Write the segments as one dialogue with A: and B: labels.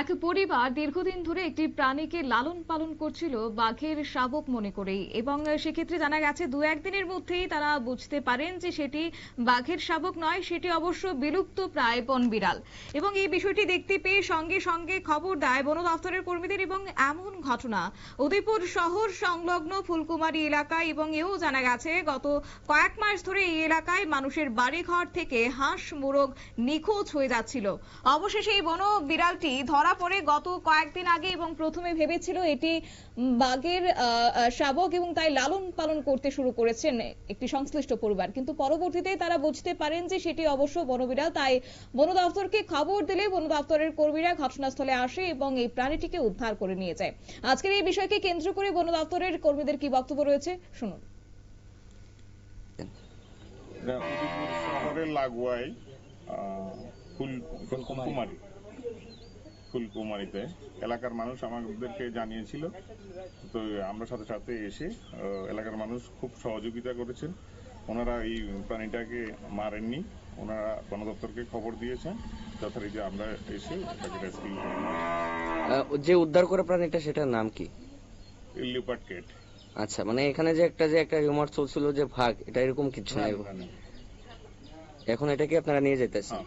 A: এক পরিবার দীর্ঘদিন ধরে একটি প্রাণীকে লালন পালন করছিল, বাঘের শাবক মনে করেই। এবং সেক্ষেত্রে জানা গেছে দু একদিনের মধ্যেই তারা বুঝতে পারেন যে সেটি বাঘের শাবক নয়, সেটি অবশ্য বিলুপ্ত প্রায় বন বিড়াল। এবং এই বিষয়টি দেখতে পেয়ে সঙ্গে সঙ্গে খবর দেয় বন দফতরের কর্মীদের এবং এমন ঘটনা। উদয়পুর শহর সংলগ্ন ফুলকুমারী এলাকায় এবং এও জানা গেছে, গত কয়েক মাস ধরে এই এলাকায় মানুষের বাড়িঘর থেকে হাঁস, মোরগ নিখোঁজ হয়ে যাচ্ছিল। অবশেষে এই বন বিড়ালটি ধরা পড়ে গত কয়েকদিন আগে এবং প্রথমে ভেবেছিল এটি বাঘের শাবক এবং তাই লালন পালন করতে শুরু করেছেন একটি সংশ্লিষ্ট পরিবার। কিন্তু পরবর্তীতে তারা বুঝতে পারেন যে সেটি অবশ্য বনবিড়াল তাই বন দপ্তরকে খবর দিলে বন দপ্তরের কর্মীরা ঘটনাস্থলে আসে এবং এই প্রাণীটিকে উদ্ধার করে নিয়ে যায়। আজকের এই বিষয়কে কেন্দ্র করে বন দপ্তরের কর্মীদের কি বক্তব্য রয়েছে? শুনুন।
B: শহরের লাগোয়ায় ফুল ফুলকুমারী ফুলকুমারীতে। এলাকার মানুষ আমাদেরকে জানিয়েছিল। তো আমরা সাথে সাথে এসে এলাকার মানুষ খুব সহযোগিতা করেছেন। ওনারা এই প্রাণীটাকে মারেননি। ওনারা বন দপ্তরকে খবর দিয়েছেন। যথারীতি আমরা এসে এটাকে রেস্কিউ
C: যে উদ্ধার করা প্রাণীটা সেটার নাম কি?
B: লিপার্ড কেট
C: আচ্ছা মানে এখানে যে একটা যে একটা রিউমার চলছিল যে ভাগ এটা এরকম কিছু নাই। এখন এটাকে আপনারা নিয়ে যেতেছেন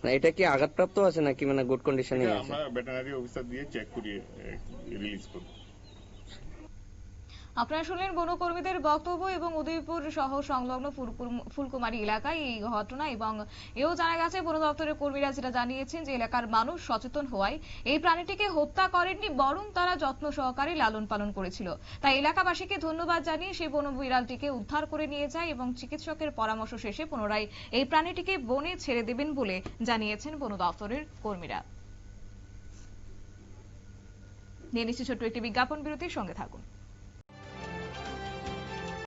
C: মানে এটা কি আঘাতপ্রাপ্ত আছে নাকি? মানে গুড কন্ডিশনে আছে।
B: আমরা ভেটেরিনারি অফিসার দিয়ে চেক করিয়ে রিলিজ করব।
A: আপনারা শুনলেন বনকর্মীদের বক্তব্য এবং উদয়পুর সহ সংলগ্ন ফুলকুম- ফুলকুমারী এলাকায় এই ঘটনা এবং এও জানা গেছে, বন দপ্তরের কর্মীরা যেটা জানিয়েছেন যে এলাকার মানুষ সচেতন হওয়ায় এই প্রাণীটিকে হত্যা করেননি, বরং তারা যত্ন সহকারে লালন পালন করেছিল। তাই এলাকাবাসীকে ধন্যবাদ জানিয়ে সেই বন বিড়ালটিকে উদ্ধার করে নিয়ে যায় এবং চিকিৎসকের পরামর্শ শেষে পুনরায় এই প্রাণীটিকে বনে ছেড়ে দেবেন বলে জানিয়েছেন বন দপ্তরের কর্মীরা। নিয়ে নিচ্ছি ছোট্ট একটি বিজ্ঞাপন বিরতির সঙ্গে থাকুন।